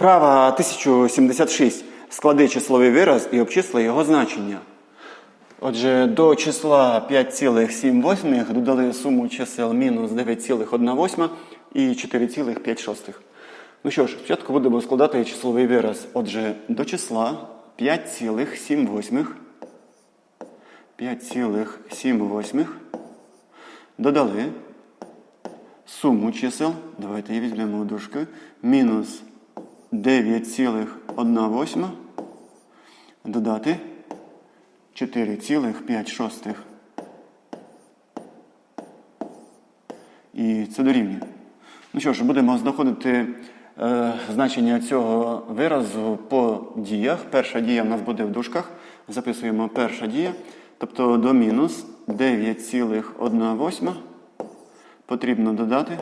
Вправа 1076. Склади числовий вираз і обчисли його значення. Отже, до числа 5,7 додали суму чисел мінус 9,1 і 4,5. Ну що ж, спочатку будемо складати числовий вираз. Отже, до числа 5,7 5,7 додали суму чисел, давайте її візьмемо у дужки, мінус 9,1 додати 4,5. І це дорівнює. Ну що ж, будемо знаходити е, значення цього виразу по діях. Перша дія в нас буде в дужках. Записуємо перша дія. Тобто до мінус 9,1 потрібно додати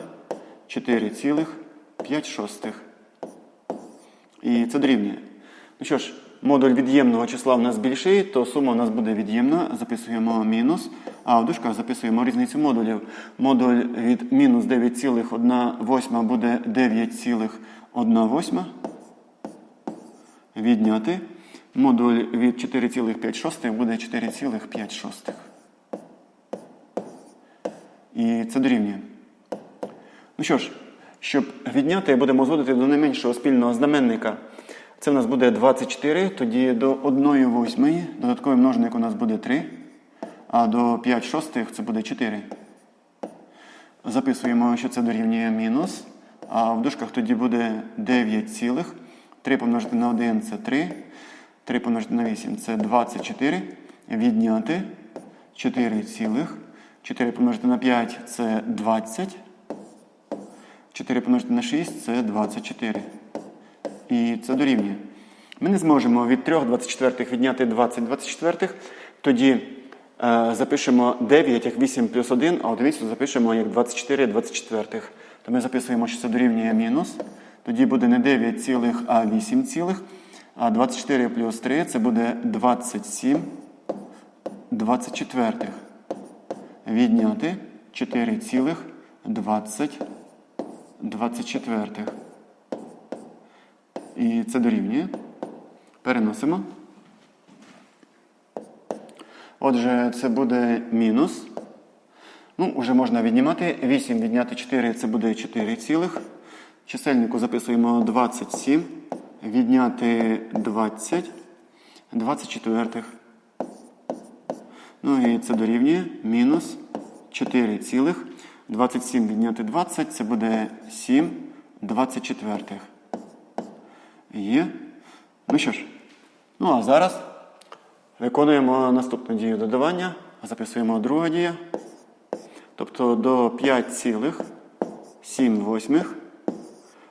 4,5. І це дорівнює. Ну що ж, модуль від'ємного числа в нас більший, то сума у нас буде від'ємна. Записуємо мінус. А в дужках записуємо різницю модулів. Модуль від мінус 9,1 буде 9,1 відняти. Модуль від 4,5 буде 4,5. І це дорівнює. Ну що ж, щоб відняти, будемо зводити до найменшого спільного знаменника. Це в нас буде 24, тоді до 1 восьмої додатковий множник у нас буде 3, а до 5 шостих це буде 4. Записуємо, що це дорівнює мінус. А в дужках тоді буде 9 цілих. 3 помножити на 1 це 3. 3 помножити на 8 це 24. Відняти 4 цілих. 4 помножити на 5 це 20. 4 помножити на 6 це 24. І це дорівнює. Ми не зможемо від 3 24 відняти 20 24. Тоді е, запишемо 9 як 8 плюс 1, а одиницю запишемо як 24 24. То ми записуємо, що це дорівнює мінус. Тоді буде не 9 цілих, а 8 цілих. А 24 плюс 3 це буде 27 24. Відняти 4 цілих 20 24. І це дорівнює. Переносимо. Отже, це буде мінус. Ну, вже можна віднімати. 8 відняти 4 це буде 4 цілих. Чисельнику записуємо 27. Відняти 20. 24. Ну і це дорівнює мінус 4 цілих. 27 відняти 20 це буде 7 24. Є. Ну що ж, ну а зараз виконуємо наступну дію додавання. Записуємо друга дія. Тобто до 5,7 восьмих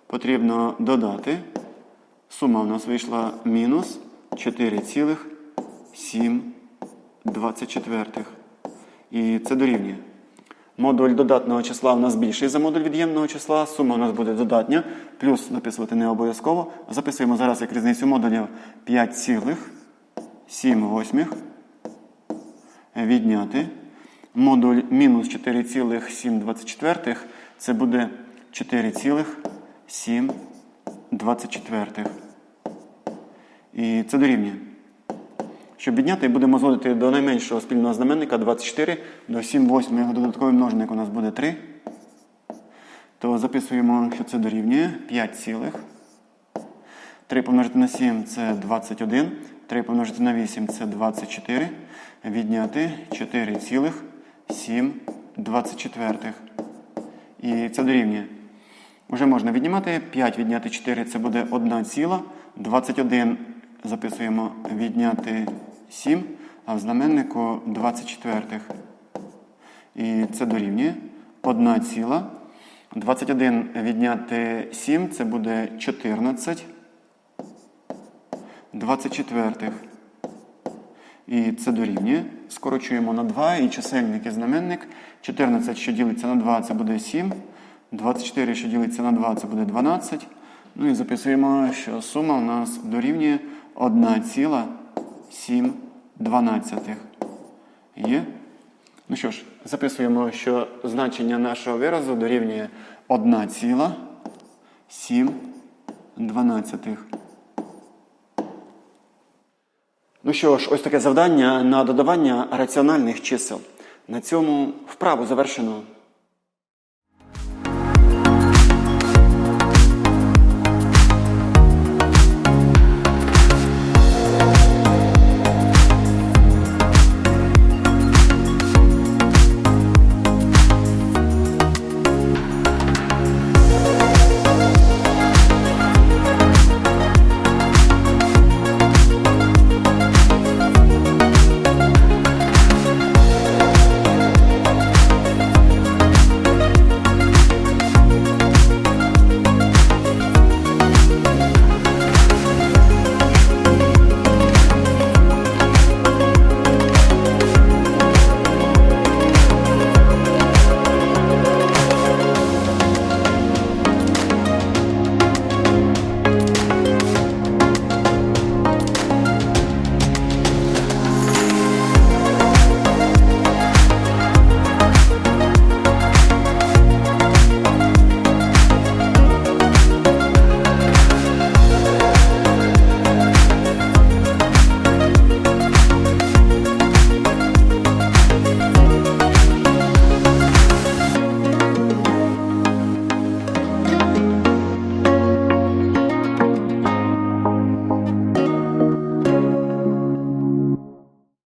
потрібно додати. Сума у нас вийшла мінус 4,7 24. І це дорівнює. Модуль додатного числа у нас більший за модуль від'ємного числа. Сума у нас буде додатня. Плюс записувати не обов'язково. Записуємо зараз як різницю модулів 5,7 восьмих. Відняти. Модуль мінус 4,724. Це буде 4,724. І це дорівнює. Щоб відняти, будемо зводити до найменшого спільного знаменника 24 до 7 восьмих. Його додатковий множник у нас буде 3. То записуємо, що це дорівнює 5 цілих. 3 помножити на 7 це 21. 3 помножити на 8 це 24. Відняти 4 цілих 7 24. І це дорівнює. Уже можна віднімати. 5 відняти 4 це буде 1 ціла. 21 записуємо відняти 7, а в знаменнику 24. І це дорівнює 1 ціла. 21 відняти 7 це буде 14. 24. І це дорівнює. Скорочуємо на 2 і чисельник і знаменник. 14, що ділиться на 2, це буде 7. 24, що ділиться на 2, це буде 12. Ну і записуємо, що сума у нас дорівнює 1,7 12. Є? Ну що ж, записуємо, що значення нашого виразу дорівнює 1,7 дванадцятих. Ну що ж, ось таке завдання на додавання раціональних чисел. На цьому вправу завершено.